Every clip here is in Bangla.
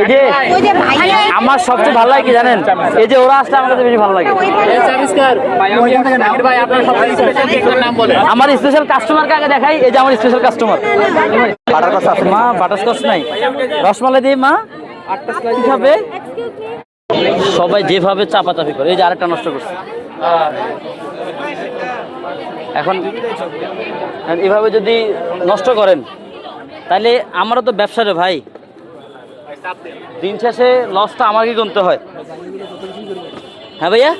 এই যে ওই যে ভাইয়া আমার সবচেয়ে ভালো লাগে কি জানেন? এই যে ওরা আসলে আমার কাছে বেশি ভালো লাগে। আমার স্পেশাল কাস্টমারকে আগে দেখাই এই যে আমার স্পেশাল কাস্টমার বাটার কস আছে। মা বাটার কস নাই। রসমালাই দিই মা কি খাবে? সবাই যেভাবে চাপাচাপি করে এই যে আরেকটা নষ্ট করছে। এখন এখন এভাবে যদি নষ্ট করেন তাহলে আমারও তো ব্যবসা রে ভাই। দিন শেষে লসটা আমাকে গুনতে হয়। হ্যাঁ ভাইয়া?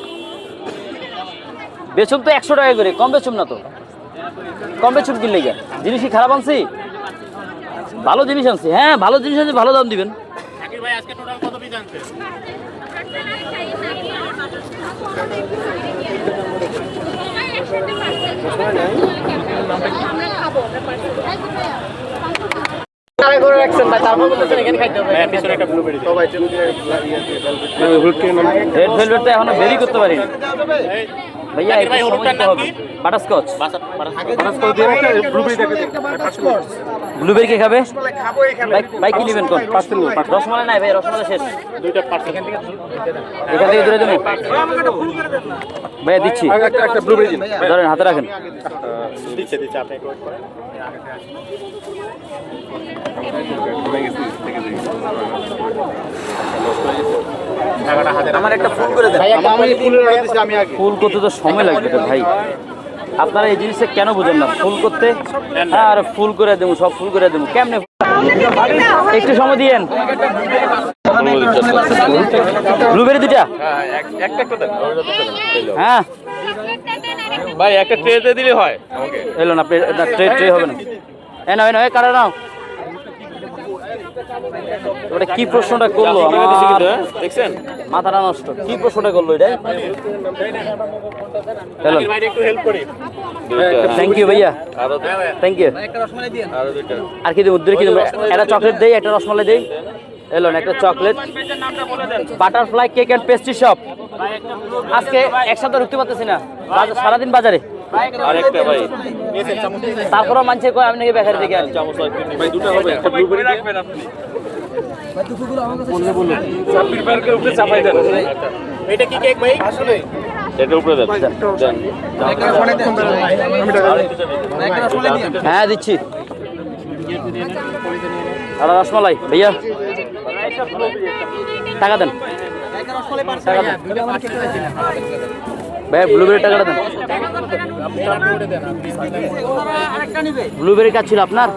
বেচুন তো একশো টাকা করে কম বেচুম না তো। কম বেচুম কিনলে গিয়া। জিনিস কি খারাপ আনছি? ভালো জিনিস আনছি। হ্যাঁ ভালো জিনিস আনছি ভালো দাম দিবেন। রেড ভেলভেটটা এখনও বেরি করতে পারি ভাইয়া একটু সময় দিতে হবে। বাটারস্কচ। ব্লুবেরি কে খাবে? ভাই কি নেবেন কোন? রসমালাই নাই ভাই রসমালাই শেষ। এখান থেকে দূরে দেবেন ভাইয়া দিচ্ছি। ধরেন হাতে রাখেন। আমার একটা ফুল করে দেন। ফুল করতে তো সময় লাগবে ভাই। আপনারা এই জিনিসটা কেন বুঝেন না? ফুল করতে? হ্যাঁ আর ফুল করে দেবো সব ফুল করে দেবো। কেমনে একটু সময় দিয়েন। ব্লুবেরি দুটা হ্যাঁ। ভাই একটা ট্রেতে দিলে হয়। এলো না ট্রে ট্রে হবে না। এ নাও এ নাও এ কারা নাও। ওটা কি প্রশ্নটা করল? আমার দেখছেন? মাথাটা নষ্ট। কি প্রশ্নটা করল এটা? এলো ভাই একটু হেল্প করি। থ্যাংক ইউ ভাইয়া। আরও থ্যাংক ইউ আরও কি দেবো? দূরে কি দেবো? একটা চকলেট দেই একটা রসমালাই দেই। এলো না একটা chocolate butterfly cake and pastry shop আজকে একসাথে ঢুকতে পারতেছি না। সারাদিন বাজারে? আরেকটা ভাই। মানছে কয় আমি নাকি বেকারি আনি এটা কি কেক ভাই? আসলে। এটা উপরে দেন। দেন। হ্যাঁ দিচ্ছি। আর রসমালাই ভাইয়া। টাকা দেন। টাকা দেন। ভাইয়া ব্লুবেরি টাকাটা দেন। ব্লুবেরি কাজ ছিল আপনার?